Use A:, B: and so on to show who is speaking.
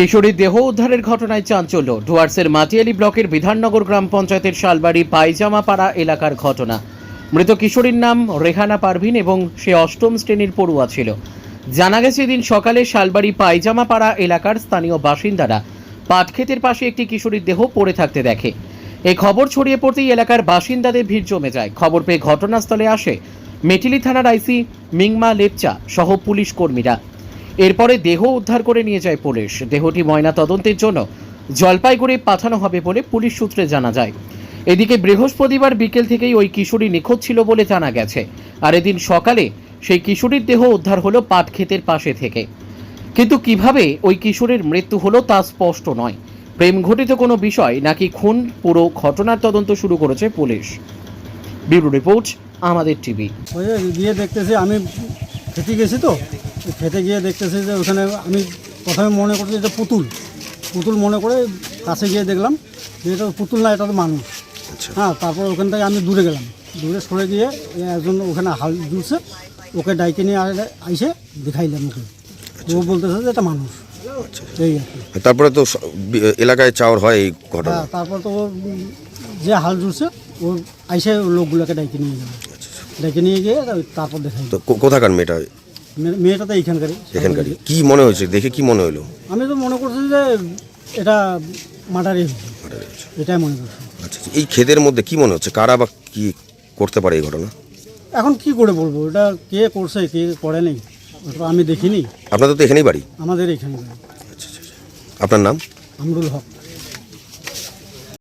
A: কিশোরীর দেহ উদ্ধারের ঘটনায় চাঞ্চল্য। ডুয়ার্সের মাটিয়ালি ব্লকের বিধাননগর গ্রাম পঞ্চায়েতের শালবাড়ি পায়জামাপাড়া এলাকার ঘটনা। মৃত কিশোরীর নাম রেহানা পারভিন এবং সে অষ্টম শ্রেণির পড়ুয়া ছিল। জানা গেছে এদিন সকালে শালবাড়ি পায়জামাপাড়া এলাকার স্থানীয় বাসিন্দারা পাটক্ষেতের পাশে একটি কিশোরীর দেহ পড়ে থাকতে দেখে। এই খবর ছড়িয়ে পড়তেই এলাকার বাসিন্দাদের ভিড় জমে যায়। খবর পেয়ে ঘটনাস্থলে আসে মেটিলি থানার আইসি মিংমা লেপচা সহ পুলিশ কর্মীরা। এরপরে দেহ উদ্ধার করে নিয়ে যায় পুলিশ। দেহটি ময়না তদন্তের জন্য জলপাইগুড়ি পাঠানো হবে বলে পুলিশ সূত্রে জানা যায়। এদিকে বৃহস্পতিবার বিকেল থেকেই ওই কিশোরী নিখোঁজ ছিল বলে জানা গেছে। আর এদিন সকালে সেই কিশোরীর দেহ উদ্ধার হলো পাট ক্ষেতের পাশে থেকে। কিন্তু কীভাবে ওই কিশোরের মৃত্যু হলো তা স্পষ্ট নয়। প্রেম ঘটিত কোনো বিষয় নাকি খুন পুরো ঘটনার তদন্ত শুরু করেছে পুলিশ। ব্যুরো রিপোর্ট, আমাদের টিভি।
B: দেখতেছি, আমি খেতে গেছি তো। খেতে গিয়ে দেখতেছি যে ওখানে আমি প্রথমে মনে করছি এটা পুতুল। পুতুল মনে করে কাছে গিয়ে দেখলাম যে এটা পুতুল না এটা তো মানুষ। হ্যাঁ তারপর ওখান থেকে আমি দূরে গেলাম। দূরে সরে গিয়ে একজন ওখানে হাল জুড়ছে ওকে ডাইকে নিয়ে আইসে দেখাইলাম ওকে। ও বলতেছে যে এটা মানুষ। এই আর
C: তারপরে তো এলাকায় চাওয়ার হয় এই ঘটনা।
B: হ্যাঁ তারপর তো ও যে হাল জুড়ছে ও আইসে লোকগুলোকে ডাইকে নিয়ে গেল। ডাইকে নিয়ে গিয়ে তারপর দেখাই
C: তো কোথাকার মেয়েটা?
B: মেয়ে- মেয়েটা তো এইখানকারই।
C: এখানকারই। কি মনে হয়েছে? দেখে কি মনে হলো?
B: আমি তো মনে করছি যে এটা মার্ডারই এটাই মনে করছি।
C: আচ্ছা আচ্ছা। এই ক্ষেতের মধ্যে কি মনে হচ্ছে? কারা বা কি করতে পারে এই ঘটনা?
B: এখন কি করে বলব? এটা কে করছে কে করে নেই? ওটা আমি দেখিনি?
C: আপনাদের তো এখানেই বাড়ি?
B: আমাদের এখানে
C: আপনার নাম?
B: আমরুল হক।